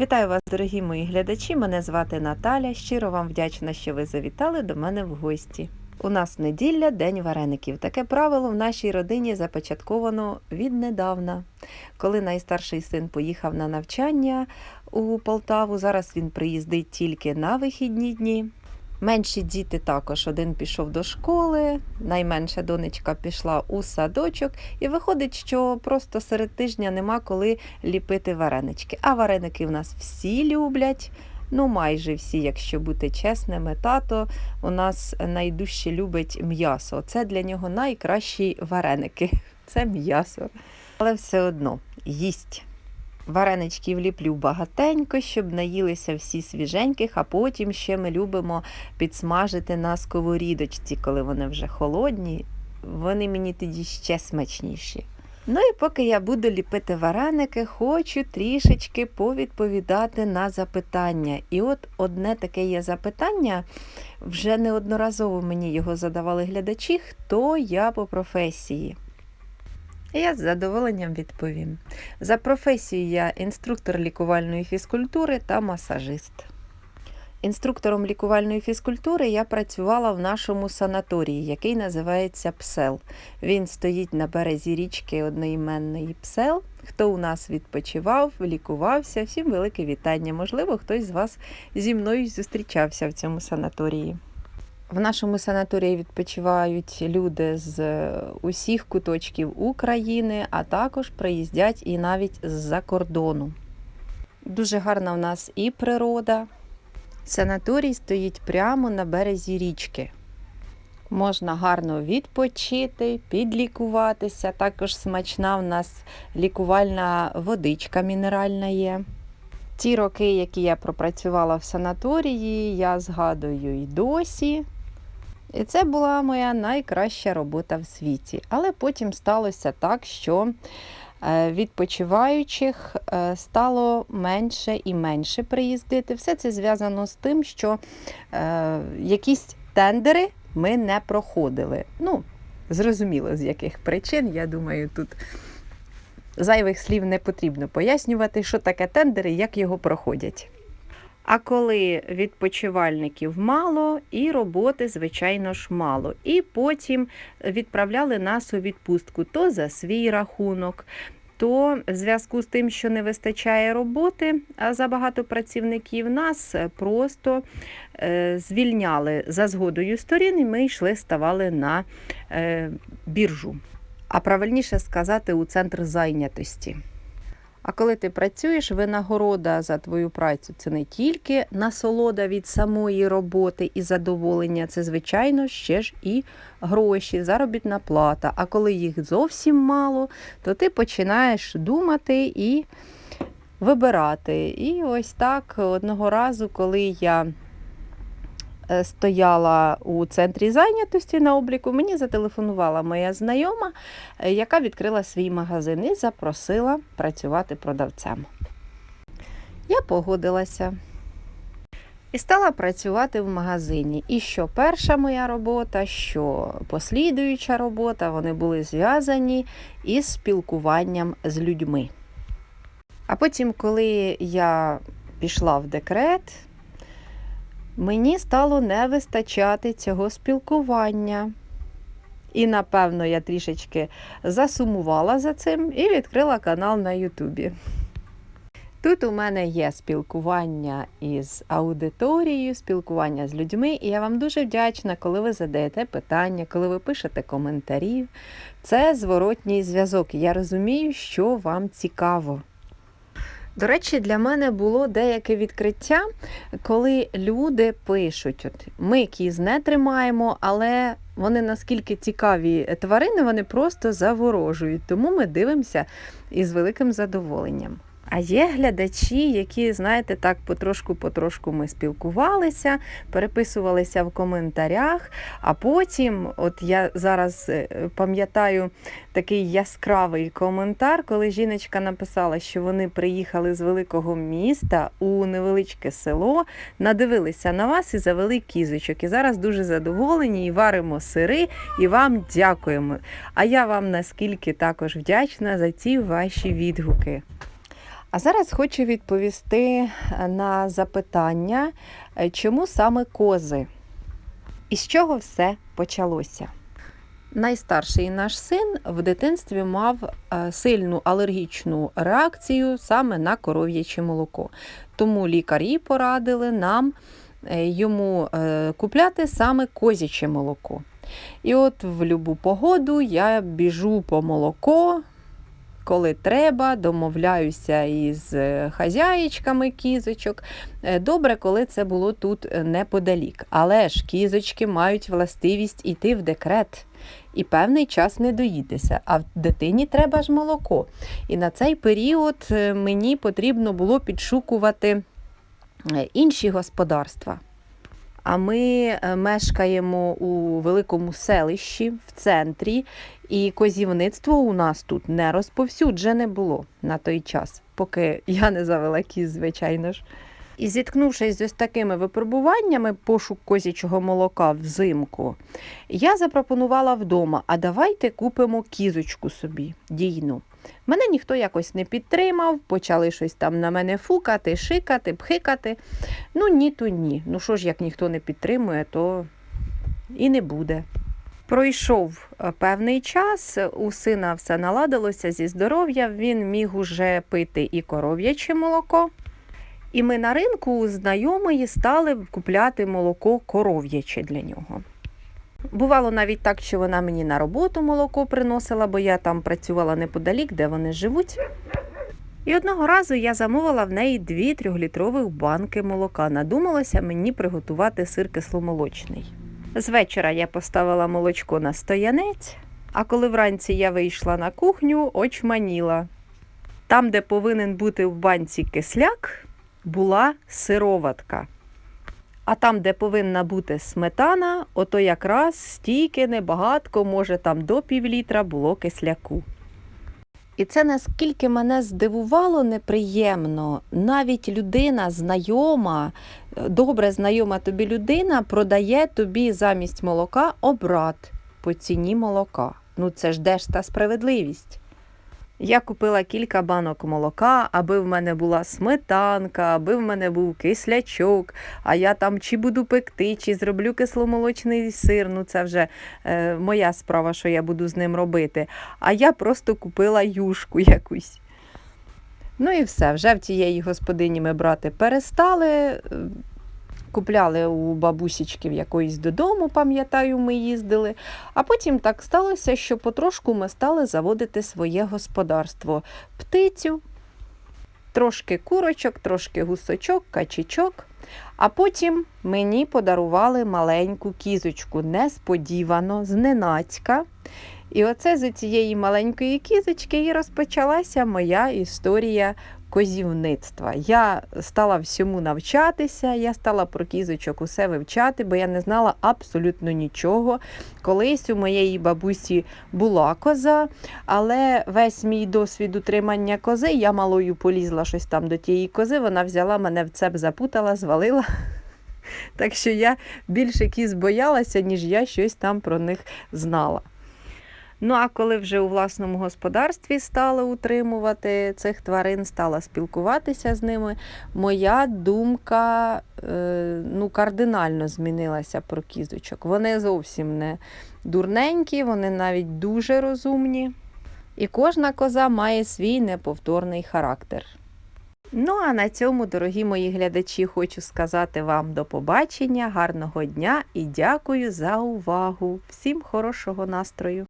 Вітаю вас, дорогі мої глядачі. Мене звати Наталя. Щиро вам вдячна, що ви завітали до мене в гості. У нас неділя День вареників. Таке правило в нашій родині започатковано віднедавна. Коли найстарший син поїхав на навчання у Полтаву, зараз він приїздить тільки на вихідні дні. Менші діти також один пішов до школи, найменша донечка пішла у садочок, і виходить, що просто серед тижня нема коли ліпити варенички. А вареники в нас всі люблять. Ну, майже всі, якщо бути чесними, тато у нас найдужче любить м'ясо. Це для нього найкращі вареники. Це м'ясо. Але все одно їсть. Вареничків ліплю багатенько, щоб наїлися всі свіженьких, а потім ще ми любимо підсмажити на сковорідочці, коли вони вже холодні. Вони мені тоді ще смачніші. Ну і поки я буду ліпити вареники, хочу трішечки повідповідати на запитання. І от одне таке є запитання, вже неодноразово мені його задавали глядачі, хто я по професії. Я з задоволенням відповім. За професією я інструктор лікувальної фізкультури та масажист. Інструктором лікувальної фізкультури я працювала в нашому санаторії, який називається Псел. Він стоїть на березі річки одноіменної Псел. Хто у нас відпочивав, лікувався, всім велике вітання. Можливо, хтось з вас зі мною зустрічався в цьому санаторії. В нашому санаторії відпочивають люди з усіх куточків України, а також приїздять і навіть з-за кордону. Дуже гарна в нас і природа. Санаторій стоїть прямо на березі річки. Можна гарно відпочити, підлікуватися. Також смачна в нас лікувальна водичка мінеральна є. Ті роки, які я пропрацювала в санаторії, я згадую і досі. І це була моя найкраща робота в світі. Але потім сталося так, що е, відпочиваючих е, стало менше і менше приїздити. Все це зв'язано з тим, що е, якісь тендери ми не проходили. Ну, зрозуміло, з яких причин. Я думаю, тут зайвих слів не потрібно пояснювати, що таке тендери, як його проходять. А коли відпочивальників мало, і роботи, звичайно ж, мало. І потім відправляли нас у відпустку то за свій рахунок, то в зв'язку з тим, що не вистачає роботи, а забагато працівників нас просто е, звільняли за згодою сторін, і ми йшли, ставали на е, біржу. А правильніше сказати, у центр зайнятості. А коли ти працюєш, винагорода за твою працю це не тільки насолода від самої роботи і задоволення, це, звичайно, ще ж і гроші, заробітна плата. А коли їх зовсім мало, то ти починаєш думати і вибирати. І ось так одного разу, коли я стояла у центрі зайнятості на обліку, мені зателефонувала моя знайома, е, яка відкрила свій магазин і запросила працювати продавцем. Я погодилася і стала працювати в магазині. І що перша моя робота, що послідуюча робота, вони були зв'язані із спілкуванням з людьми. А потім, коли я пішла в декрет, мені стало не вистачати цього спілкування. І, напевно, я трішечки засумувала за цим і відкрила канал на Ютубі. Тут у мене є спілкування із аудиторією, спілкування з людьми, і я вам дуже вдячна, коли ви задаєте питання, коли ви пишете коментарі. Це зворотній зв'язок. Я розумію, що вам цікаво. До речі, для мене було деяке відкриття, коли люди пишуть: от, ми кіз не тримаємо, але вони наскільки цікаві тварини, вони просто заворожують. Тому ми дивимося із великим задоволенням. А є глядачі, які, знаєте, так потрошку-потрошку ми спілкувалися, переписувалися в коментарях. А потім, от я зараз е, пам'ятаю такий яскравий коментар, коли жіночка написала, що вони приїхали з великого міста у невеличке село, надивилися на вас і завели кізочок. І зараз дуже задоволені і варимо сири, і вам дякуємо. А я вам наскільки також вдячна за ці ваші відгуки. А зараз хочу відповісти на запитання, е, чому саме кози? І з чого все почалося? Найстарший наш син в дитинстві мав е, сильну алергічну реакцію саме на коров'яче молоко. Тому лікарі порадили нам е, йому е, купляти саме козяче молоко. І от в любу погоду я біжу по молоко, коли треба, домовляюся із е, хазяїчками кізочок. Е, Добре, коли це було тут е, неподалік. Але ж кізочки мають властивість іти в декрет. І певний час не доїдеся, а в дитині треба ж молоко. І на цей період мені потрібно було підшукувати інші господарства. А ми мешкаємо у великому селищі в центрі, і козівництво у нас тут не розповсюджене було на той час, поки я не завела кіз, звичайно ж. І зіткнувшись з ось такими випробуваннями, пошук козячого молока взимку, я запропонувала вдома: а давайте купимо кізочку собі дійну. Мене ніхто якось не підтримав, почали щось там на мене фукати, шикати, пхикати. Ну ні, то ні. Ну що ж, як ніхто не підтримує, то і не буде. Пройшов е, певний час, у сина все наладилося зі здоров'я, він міг уже пити і коров'яче молоко. І ми на ринку у знайомої стали купляти молоко коров'яче для нього. Бувало навіть так, що вона мені на роботу молоко приносила, бо я там працювала неподалік, де вони живуть. І одного разу я замовила в неї дві трьохлітрових банки молока. Надумалося мені приготувати сир кисломолочний. З вечора я поставила молочко на стоянець, а коли вранці я вийшла на кухню, очманіла. Там, де повинен бути в банці кисляк, була сироватка. А там, де повинна бути сметана, ото якраз стільки небагатко, може там до півлітра було кисляку. І це наскільки мене здивувало неприємно. Навіть людина знайома, добре знайома тобі людина, продає тобі замість молока обрат по ціні молока. Ну це ж де ж та справедливість? Я купила кілька банок молока, аби в мене була сметанка, аби в мене був кислячок, а я там чи буду пекти, чи зроблю кисломолочний сир. Ну це вже е, моя справа, що я буду з ним робити. А я просто купила юшку якусь. Ну і все, вже в тієї господині ми брати перестали. е, Купляли у бабусічки в якоїсь додому, пам'ятаю, ми їздили. А потім так сталося, що потрошку ми стали заводити своє господарство. Птицю, трошки курочок, трошки гусочок, качечок. А потім мені подарували маленьку кізочку, несподівано, зненацька. І оце з цієї маленької кізочки і розпочалася моя історія козівництва. Я стала всьому навчатися, я стала про кізочок усе вивчати, бо я не знала абсолютно нічого. Колись у моєї бабусі була коза, але весь мій досвід утримання кози, я малою полізла щось там до тієї кози, вона взяла мене в цеп, запутала, звалила. Так що я більше кіз боялася, ніж я щось там про них знала. Ну, а коли вже у власному господарстві стала утримувати цих тварин, стала спілкуватися з ними, моя думка е, ну, кардинально змінилася про кізочок. Вони зовсім не дурненькі, вони навіть дуже розумні. І кожна коза має свій неповторний характер. Ну, а на цьому, дорогі мої глядачі, хочу сказати вам до побачення, гарного дня і дякую за увагу. Всім хорошого настрою!